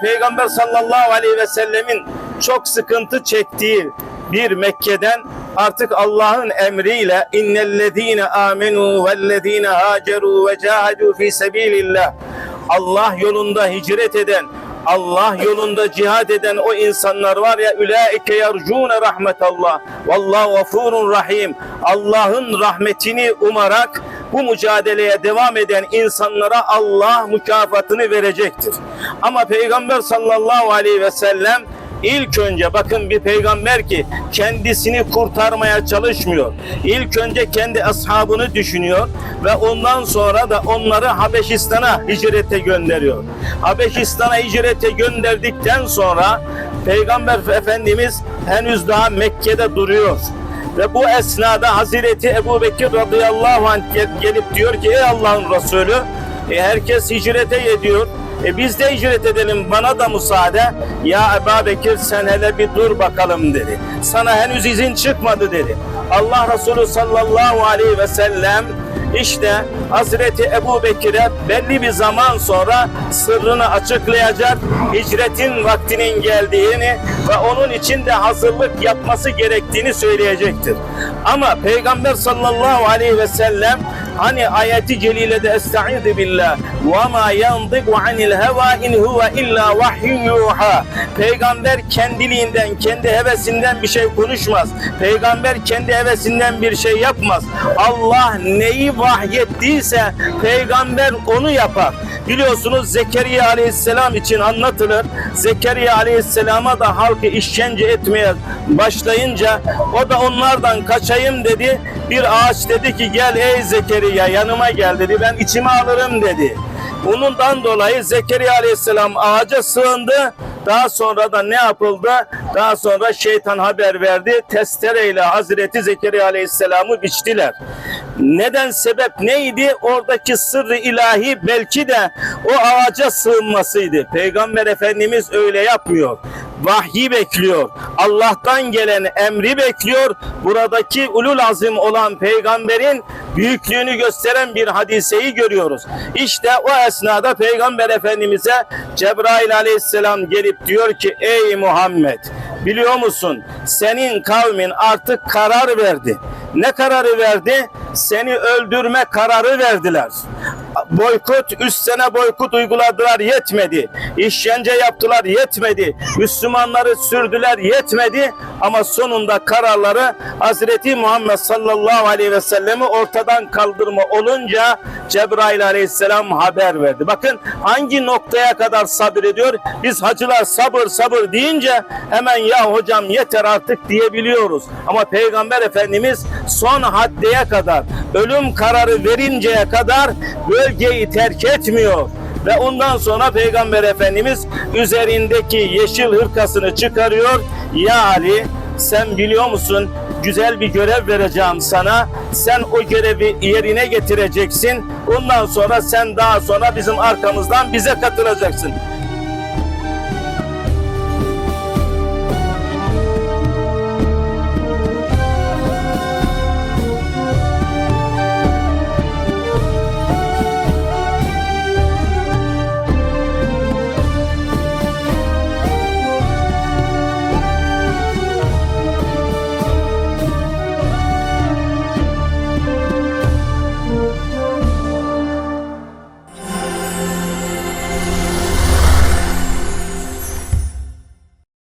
Peygamber sallallahu aleyhi ve sellemin çok sıkıntı çektiği bir Mekke'den artık Allah'ın emriyle innellezine amenu vellezine haceru ve cahadu fi sebilillah. Allah yolunda hicret eden Allah yolunda cihad eden o insanlar var ya ülaike yercune rahmetallah. Vallahu gafurun rahim. Allah'ın rahmetini umarak bu mücadeleye devam eden insanlara Allah mükafatını verecektir. Ama Peygamber sallallahu aleyhi ve sellem İlk önce bakın bir peygamber ki kendisini kurtarmaya çalışmıyor. İlk önce kendi ashabını düşünüyor ve ondan sonra da onları Habeşistan'a hicrete gönderiyor. Habeşistan'a hicrete gönderdikten sonra Peygamber Efendimiz henüz daha Mekke'de duruyor. Ve bu esnada Hazreti Ebu Bekir radıyallahu anh gel- gelip diyor ki ey Allah'ın Resulü e, herkes hicrete ediyor. E biz de hicret edelim bana da müsaade. Ya Ebu Bekir sen hele bir dur bakalım dedi. Sana henüz izin çıkmadı dedi. Allah Resulü sallallahu aleyhi ve sellem işte Hazreti Ebu Bekir'e belli bir zaman sonra sırrını açıklayacak, hicretin vaktinin geldiğini ve onun için de hazırlık yapması gerektiğini söyleyecektir. Ama Peygamber sallallahu aleyhi ve sellem hani ayeti celilede estaizu billah ve ma yandiku anil heva in huve illa vahyun yuha Peygamber kendiliğinden kendi hevesinden bir şey konuşmaz. Peygamber kendi hevesinden bir şey yapmaz. Allah neyi vahyettiyse peygamber onu yapar. Biliyorsunuz Zekeriya aleyhisselam için anlatılır. Zekeriya aleyhisselama da halkı işkence etmeye başlayınca o da onlardan kaçayım dedi. Bir ağaç dedi ki gel ey Zekeriya yanıma gel dedi. Ben içime alırım dedi. Bundan dolayı Zekeriya aleyhisselam ağaca sığındı. Daha sonra da ne yapıldı? Daha sonra şeytan haber verdi. Testereyle Hazreti Zekeriya aleyhisselamı biçtiler. Neden sebep neydi? Oradaki sırrı ilahi belki de o ağaca sığınmasıydı. Peygamber Efendimiz öyle yapmıyor. Vahyi bekliyor. Allah'tan gelen emri bekliyor. Buradaki ulul azim olan peygamberin büyüklüğünü gösteren bir hadiseyi görüyoruz. İşte o esnada Peygamber Efendimiz'e Cebrail aleyhisselam gelip diyor ki ey Muhammed biliyor musun senin kavmin artık karar verdi. Ne kararı verdi? Seni öldürme kararı verdiler. Boykot, üst sene boykot uyguladılar yetmedi. İşkence yaptılar yetmedi. Müslümanları sürdüler yetmedi. Ama sonunda kararları Hazreti Muhammed sallallahu aleyhi ve sellemi ortadan kaldırma olunca Cebrail aleyhisselam haber verdi. Bakın hangi noktaya kadar sabrediyor? Biz hacılar sabır sabır deyince hemen ya hocam yeter artık diyebiliyoruz. Ama Peygamber Efendimiz son haddeye kadar ölüm kararı verinceye kadar bölgeyi terk etmiyor. Ve ondan sonra Peygamber Efendimiz üzerindeki yeşil hırkasını çıkarıyor. Ya Ali sen biliyor musun güzel bir görev vereceğim sana. Sen o görevi yerine getireceksin. Ondan sonra sen daha sonra bizim arkamızdan bize katılacaksın.